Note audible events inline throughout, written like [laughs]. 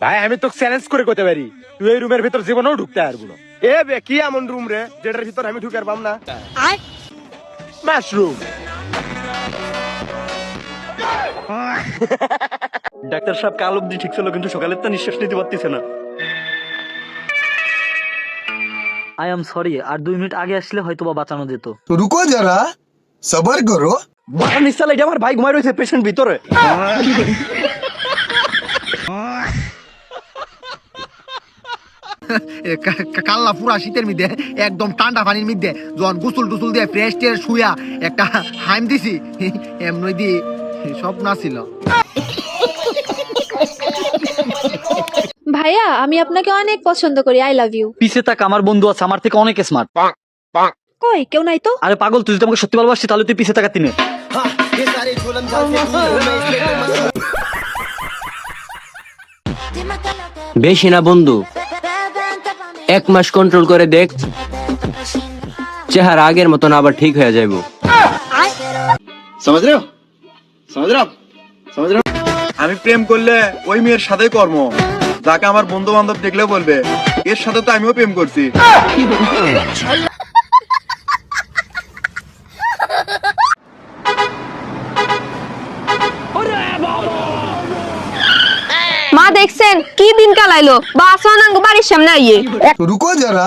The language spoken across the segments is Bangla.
ভাই আমি তো চ্যালেঞ্জ করে করতে পারি তুই এই রুমের ভিতর জীবনেও ঢুকতে পারব না। এ বে কি এমন রুম রে যেটার ভিতর আমি ঢুকে পারবাম না? মাশরুম [laughs] ডাক্তার সাহেব কাল অব্দি ঠিক ছিল কিন্তু সকালের তো নিঃশ্বাস নিতে পারতেছে না। আই এম সরি আর দুই মিনিট আগে আসলে হয়তো বা বাঁচানো যেত। রুকো যারা সবার করো। বাড়া নিশ্চাল এটা আমার ভাই ঘুমায় রয়েছে পেশেন্ট ভিতরে। কাল্লা পুরা শীতের মধ্যে একদম ঠান্ডা পানির মধ্যে যখন গুসুল টুসুল দিয়ে ফ্রেশ টের শুয়া একটা হাইম দিছি এমনি দিয়ে স্বপ্ন ছিল। ভাইয়া আমি আপনাকে অনেক পছন্দ করি আই লাভ ইউ পিছে তাক আমার বন্ধু আছে আমার থেকে অনেক স্মার্ট কই কেউ নাই তো? আরে পাগল তুই যদি আমাকে সত্যি ভালোবাসি তাহলে তুই পিছে তাকাতি নে বেশি না বন্ধু। এক মাস কন্ট্রোল করে দেখ চেহারা আগের মতন আবার ঠিক হয়ে যাইব। আমি প্রেম করলে ওই মেয়ের সাথে কর্ম। যাকে আমার বন্ধু বান্ধব দেখলে বলবে এর সাথে তো আমিও প্রেম করছি। মা দেখছেন কি দিন কালাইলো? বাসন আঙ্গ বাড়ির সামনে আইয়ে। রুকো যারা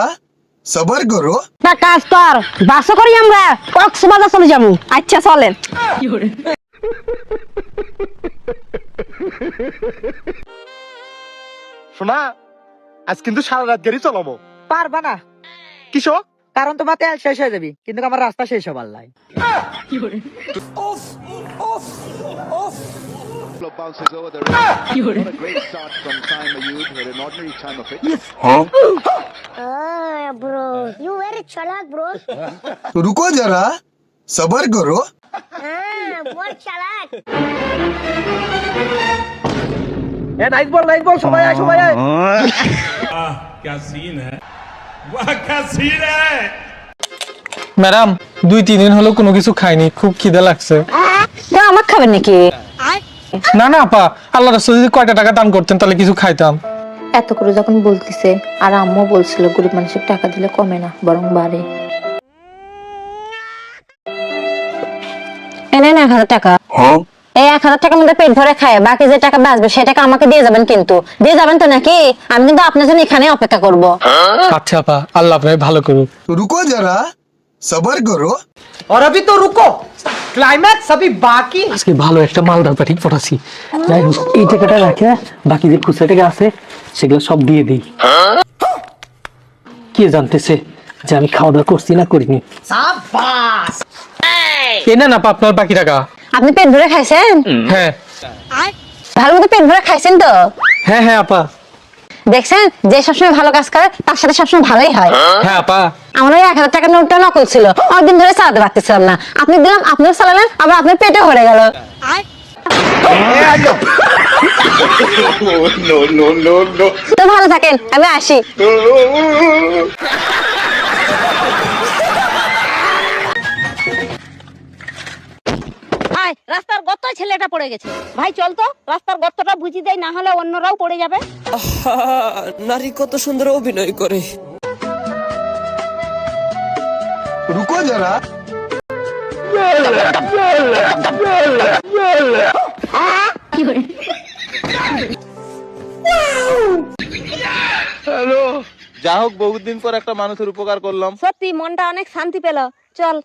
সবার করো। না কাজ কর বাসো করি আমরা কক্সবাজার চলে যাব। আচ্ছা চলেন। শোনা আজ কিন্তু সারা রাত গাড়ি চলাবো পারবা না কিসো কারণ তোমার তেল শেষ হয়ে যাবি কিন্তু আমার রাস্তা শেষ হবার লাই bro. You very chalak, bro. तो रुको जरा सबर करो what এ নাইট বল নাইট বল সবাই আয় সবাই আয়। ম্যাডাম দুই তিন দিন হলো কোনো কিছু খাইনি খুব খিদে লাগছে। আমার খাবেন নাকি? না না আপা আল্লাহ রাস্তা যদি কয়টা টাকা দান করতেন তাহলে কিছু খাইতাম। এত করে যখন বলতেছে আর আম্মু বলছিল গরিব মানুষের টাকা দিলে কমে না বরং বাড়ে। এনে এক হাজার টাকা এই এক হাজার টাকার মধ্যে পেট ভরে খায় বাকি যে টাকা বাঁচবে সে টাকা আমাকে দিয়ে যাবেন কিন্তু দিয়ে যাবেন তো নাকি আমি কিন্তু আপনার জন্য এখানে অপেক্ষা করব আচ্ছা আপা আল্লাহ আপনাকে ভালো করুক तो रुको जरा सबर करो और अभी तो रुको क्लाइमैक्स अभी बाकी আজকে ভালো একটা মালদার পাঠি পটাছি যাই হোক এই টাকাটা রাখে বাকি যে খুচরা টাকা আছে সেগুলো সব দিয়ে দিই কে জানতেছে যে আমি খাওয়া দাওয়া করছি না করিনি शाबाश এ না না আপনার বাকি টাকা। আপনি পেট ভরে খাইছেন? হ্যাঁ। ভালো মতো পেট ভরে খাইছেন তো? হ্যাঁ হ্যাঁ আপা। দেখছেন? যে সবসময় ভালো কাজ করে তার সাথে সবসময় ভালোই হয়। হ্যাঁ। আপা। আমার ওই এক হাজার টাকার নোটটা নকল ছিল। অনেকদিন ধরে চালাতে পারতেছিলাম না। আপনি দিলাম আপনিও চালালেন আবার আপনার পেটে ভরে গেল। তো। ভালো থাকেন আমি আসি। ছেলেটা পড়ে গেছে। ভাই চল তো রাস্তার গর্তটা বুঝি দেয় না হলে অন্যরাও পড়ে যাবে। নারী কত সুন্দর অভিনয় করে। রুকো যারা। হ্যালো। যা হোক বহুদিন পর একটা মানুষের উপকার করলাম। সত্যি মনটা অনেক শান্তি পেল। চল।